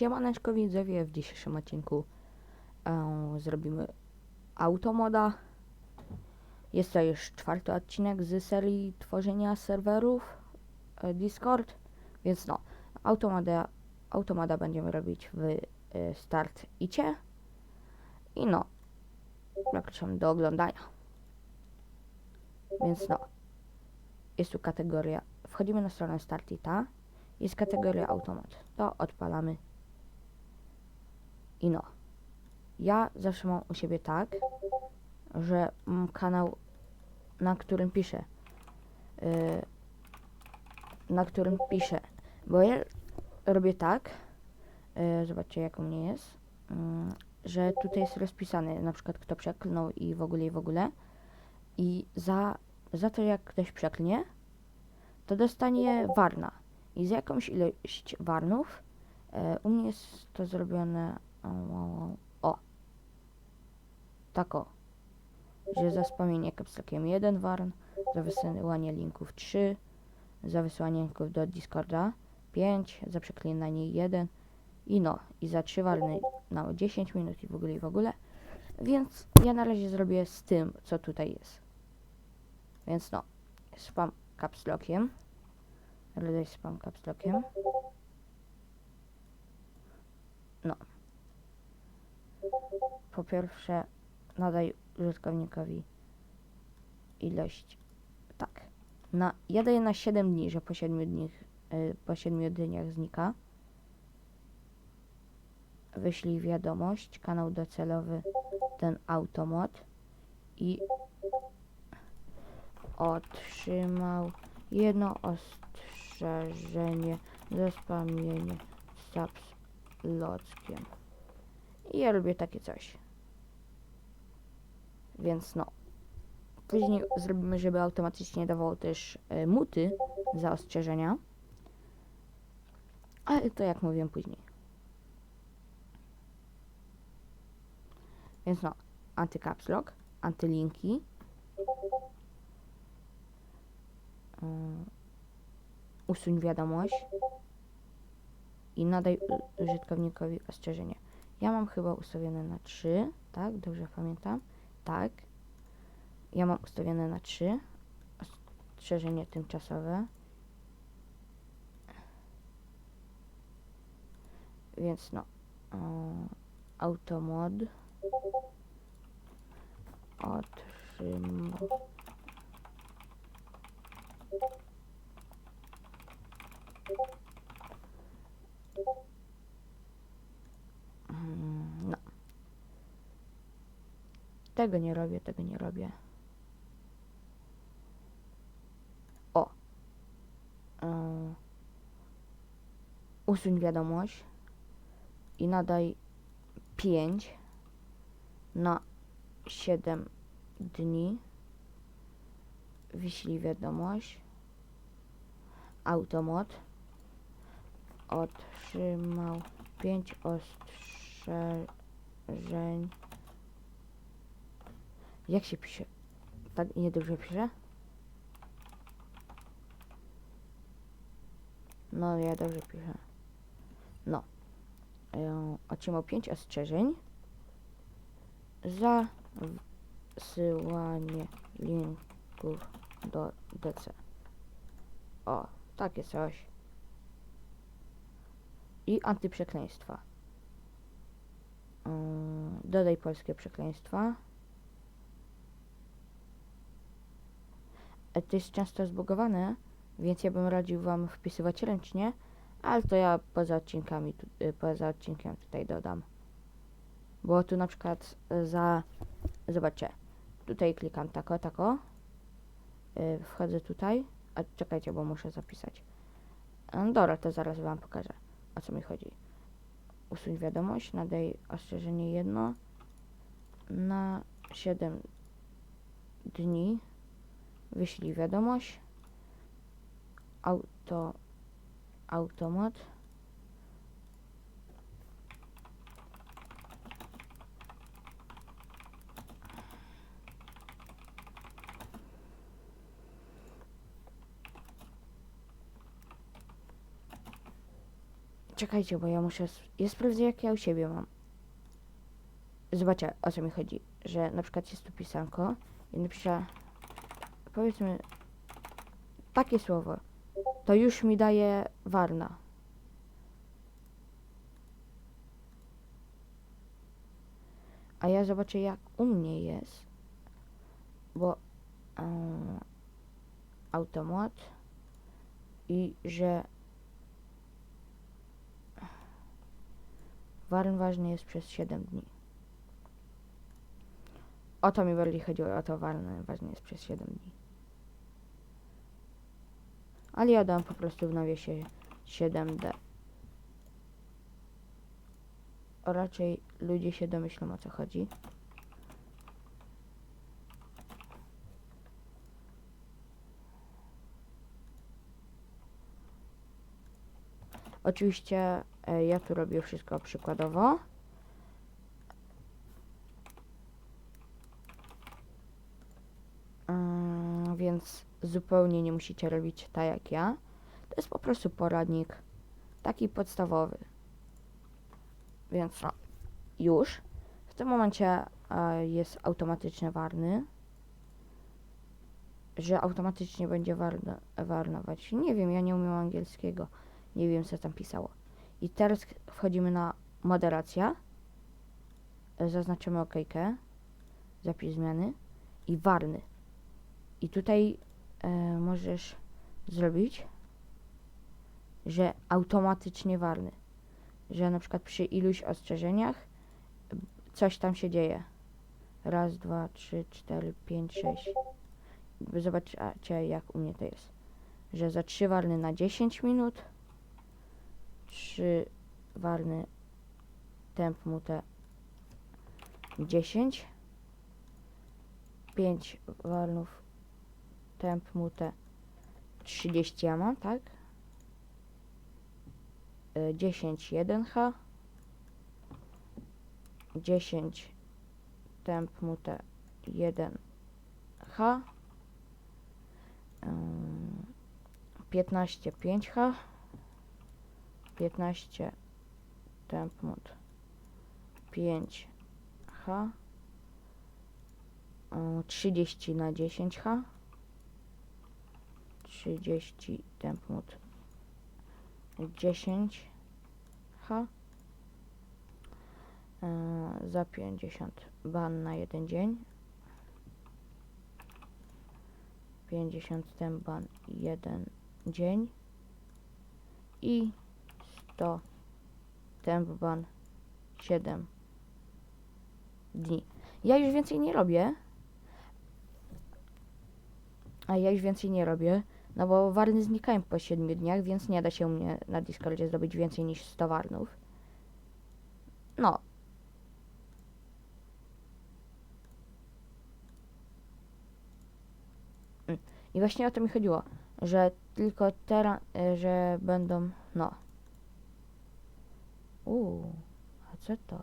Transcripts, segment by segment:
Siemaneczko widzowie, w dzisiejszym odcinku e, zrobimy automoda. Jest to już czwarty odcinek z serii tworzenia serwerów e, Discord, więc no, automoda, automoda będziemy robić w e, start icie. I no, zapraszam do oglądania. Więc no, jest tu kategoria, wchodzimy na stronę Startita, jest kategoria automat, to odpalamy i no, ja zawsze mam u siebie tak, że mam kanał, na którym piszę, yy, na którym piszę, bo ja robię tak, yy, zobaczcie jak u mnie jest, yy, że tutaj jest rozpisany na przykład kto przeklnął i w ogóle i w ogóle. I za, za to jak ktoś przeklnie, to dostanie warna. I za jakąś ilość warnów e, u mnie jest to zrobione o, tak o, że za spamienie kapslakiem 1 warn, za wysyłanie linków 3, za wysyłanie linków do Discorda 5, za przeklinanie 1 i no, i za 3 warny na 10 minut i w ogóle i w ogóle. Więc ja na razie zrobię z tym, co tutaj jest. Więc no, spam capslockiem. Rodaj spam capslockiem. Po pierwsze, nadaj użytkownikowi ilość. Tak. Na, ja daję na 7 dni, że po 7 dniach, y, po 7 dniach znika. Wyślij wiadomość, kanał docelowy, ten automod i otrzymał jedno ostrzeżenie ze spamienie subs lockiem. I ja lubię takie coś. Więc no. Później zrobimy, żeby automatycznie dawało też y, muty za ostrzeżenia. Ale to jak mówiłem później. Więc no, antycapslock, antylinki. Y, usuń wiadomość i nadaj użytkownikowi ostrzeżenie. Ja mam chyba ustawione na 3, tak? Dobrze pamiętam? Tak. Ja mam ustawione na 3. Ostrzeżenie tymczasowe. Więc no. Yy, automod. Otrzymał. Mm, No. Tego nie robię, tego nie robię. O. Yy. Usuń wiadomość i nadaj 5 na 7 dni. Wyślij wiadomość. Automod otrzymał 5 ostrzeżeń. Jak się pisze? Tak niedobrze pisze? No, ja dobrze piszę. No. E, otrzymał 5 ostrzeżeń za wysyłanie linków do DC. O, takie coś. I antyprzekleństwa. Dodaj polskie przekleństwa. E, To jest często zbugowane, więc ja bym radził Wam wpisywać ręcznie, ale to ja poza odcinkami, y, poza odcinkiem tutaj dodam. Bo tu na przykład y, za, zobaczcie, tutaj klikam tako, tako, wchodzę tutaj, a czekajcie, bo muszę zapisać. Dobra, to zaraz Wam pokażę, o co mi chodzi. Usuń wiadomość, nadaj ostrzeżenie jedno na 7 dni. Wyślij wiadomość. Auto, automat. Czekajcie, bo ja muszę. Ja sprawdzę, jak ja u siebie mam. Zobaczcie, o co mi chodzi. Że na przykład jest tu pisanko i napiszę. Powiedzmy. Takie słowo. To już mi daje warna. A ja zobaczę, jak u mnie jest. Bo. Um, automat. I że Warn ważny jest przez 7 dni. O to mi bardziej chodziło, o to warn ważny jest przez 7 dni. Ale ja dam po prostu w nawiasie 7D. O raczej ludzie się domyślą o co chodzi. Oczywiście e, ja tu robię wszystko przykładowo. Mm, więc zupełnie nie musicie robić tak jak ja. To jest po prostu poradnik taki podstawowy. Więc no, już. W tym momencie e, jest automatyczny warny. Że automatycznie będzie warnować. Nie wiem, ja nie umiem angielskiego. Nie wiem, co tam pisało. I teraz wchodzimy na moderacja. E, Zaznaczymy OK. Zapis zmiany. I warny. I tutaj e, możesz zrobić, że automatycznie warny. Że na przykład przy iluś ostrzeżeniach coś tam się dzieje. Raz, dwa, trzy, cztery, pięć, sześć. Zobaczcie, jak u mnie to jest. Że za trzy warny na 10 minut, 3 warny temp mute 10 5 warnów temp mute 30 ja mam, tak? Y, 10 1H 10 temp mute 1H ym, 15 5H 15 temp mod 5H y, 30 na 10H 30 temp mod 10H y, za 50 ban na jeden dzień. 50 temp ban jeden dzień. I 100 temp ban 7 dni. Ja już więcej nie robię. A ja już więcej nie robię, no bo warny znikają po 7 dniach, więc nie da się u mnie na Discordzie zdobyć więcej niż 100 warnów. No. Mm. I właśnie o to mi chodziło, że tylko teraz, że będą, no. Uuu, a co to?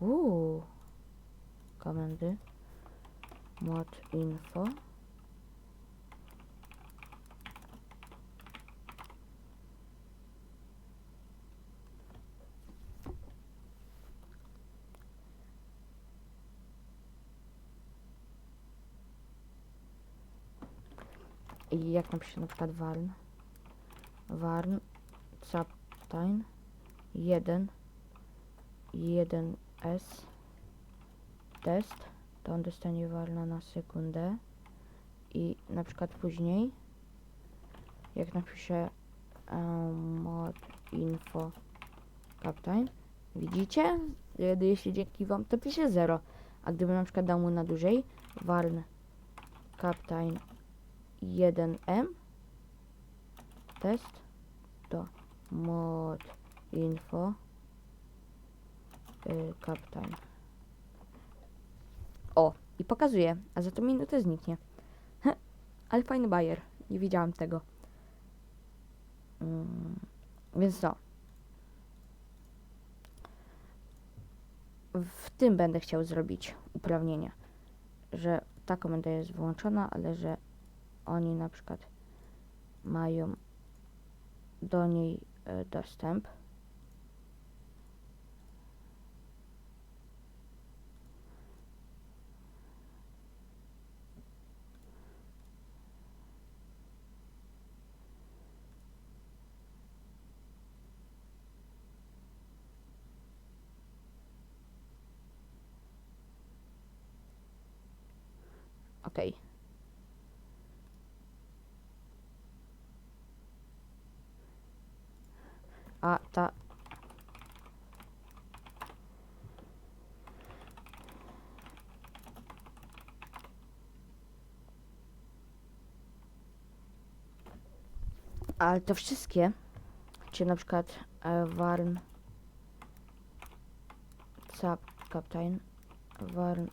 Uuu, komendy, mod info. I jak napiszę na przykład warn, warn, captain, 1, 1s, test, to on dostanie warna na sekundę. I na przykład później, jak napiszę um, mod info captain, widzicie, jeśli dzięki wam, to pisze 0, a gdybym na przykład dał mu na dłużej, warn captain 1M test mod info y, captain. O, i pokazuje, a za to minutę zniknie. Heh, Ale fajny bajer, nie widziałam tego. Mm, więc no. W tym będę chciał zrobić uprawnienia, że ta komenda jest wyłączona, ale że oni na przykład mają do niej dostęp. Okej. A ta. Ale to wszystkie, czy na przykład e, Warn, Cap, Captain, Warn,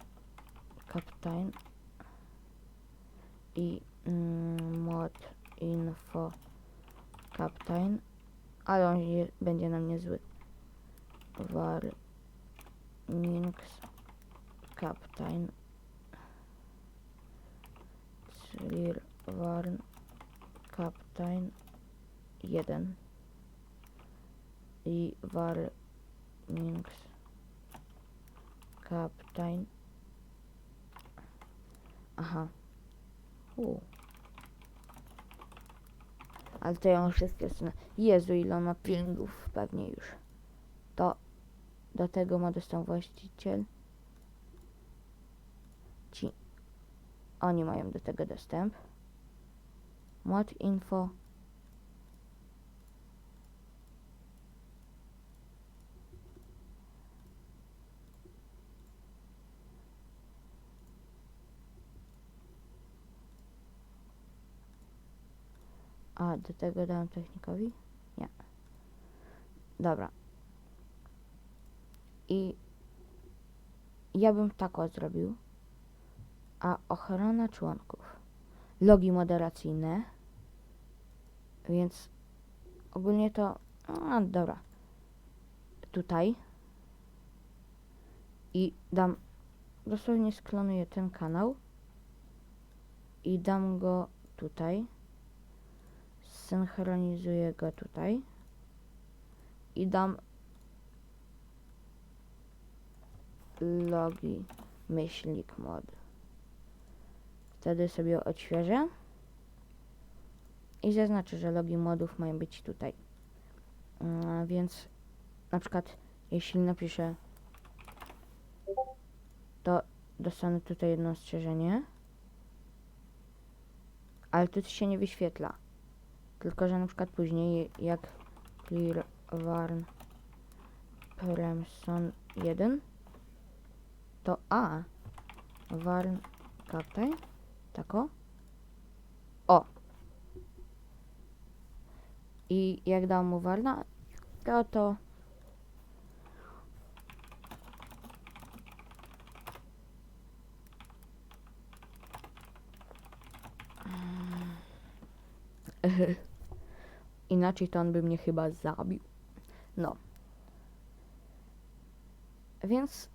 Captain i mm, mod info Captain ale on je, będzie na mnie zły. War Minx Captain Clear Warn Captain 1 i War Minx Captain Aha. U. Ale to mam wszystkie strony. Jezu, ile ma pingów, pewnie już. To do tego ma dostęp właściciel. Ci. Oni mają do tego dostęp. Mod info. A, do tego dałem technikowi? Nie. Dobra. I ja bym tak o zrobił. A ochrona członków. Logi moderacyjne. Więc ogólnie to. A, dobra. Tutaj. I dam. Dosłownie sklonuję ten kanał. I dam go tutaj synchronizuję go tutaj i dam logi myślnik mod. Wtedy sobie odświeżę i zaznaczę, że logi modów mają być tutaj. Mm, więc na przykład jeśli napiszę to dostanę tutaj jedno ostrzeżenie ale tu się nie wyświetla. Tylko, że na przykład później jak clear warn premson 1 to a warn captain tako o i jak dam mu warna to to Inaczej to on by mnie chyba zabił. No. Więc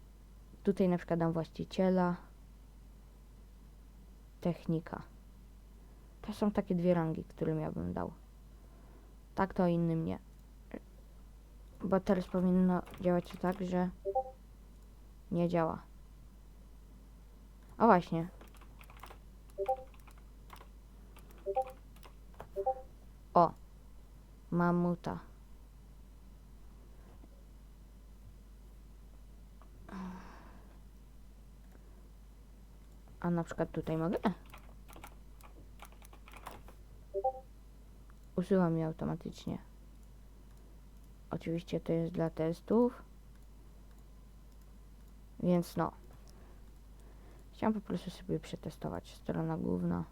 tutaj na przykład dam właściciela, technika. To są takie dwie rangi, którym ja bym dał. Tak to innym nie. Bo teraz powinno działać to tak, że nie działa. A właśnie. O, mamuta. A na przykład tutaj mogę? Usuwa mi automatycznie. Oczywiście to jest dla testów. Więc no. Chciałam po prostu sobie przetestować. Strona główna.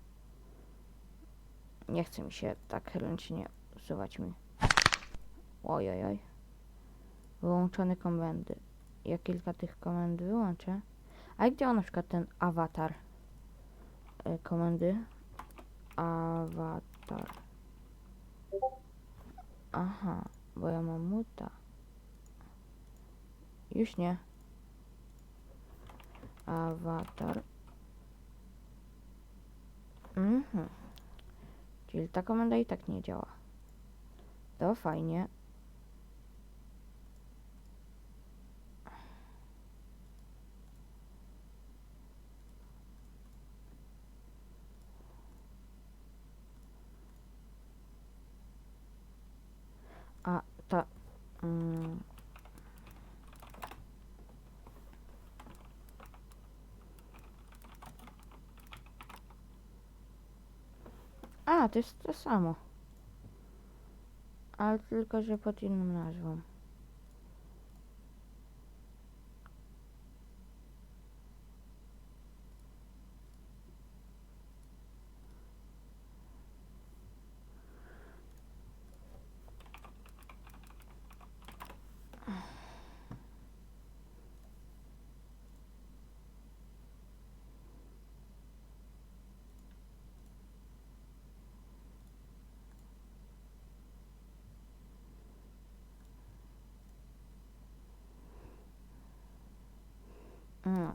Nie chce mi się tak ręcznie usuwać mi. Ojojoj. Wyłączone komendy. Ja kilka tych komend wyłączę. A jak działa na przykład ten awatar? E, komendy. Awatar. Aha, bo ja mam muta. Już nie. Awatar. Mhm. Czyli ta komenda i tak nie działa. To fajnie. A ta. Mm, a, to jest to samo. Ale tylko, że pod inną nazwą. No.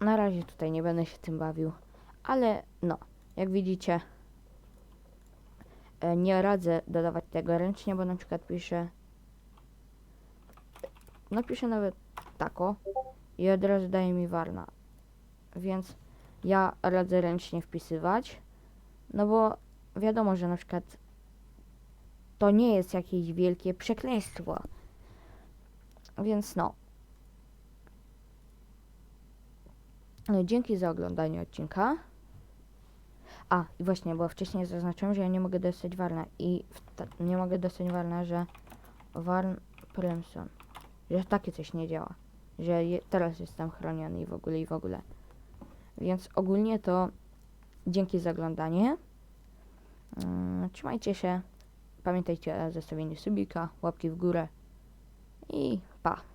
Na razie tutaj nie będę się tym bawił, ale no, jak widzicie, e, nie radzę dodawać tego ręcznie, bo na przykład piszę, napiszę nawet tako i od razu daje mi warna, więc ja radzę ręcznie wpisywać, no bo wiadomo, że na przykład to nie jest jakieś wielkie przekleństwo. Więc no. No, Dzięki za oglądanie odcinka. A, i właśnie, bo wcześniej zaznaczyłem, że ja nie mogę dostać warna i nie mogę dostać warna, że warn Premson, że takie coś nie działa, że je, teraz jestem chroniony i w ogóle i w ogóle. Więc ogólnie to dzięki za oglądanie. Mm, Trzymajcie się. Pamiętajcie o zostawieniu subika, łapki w górę i pa.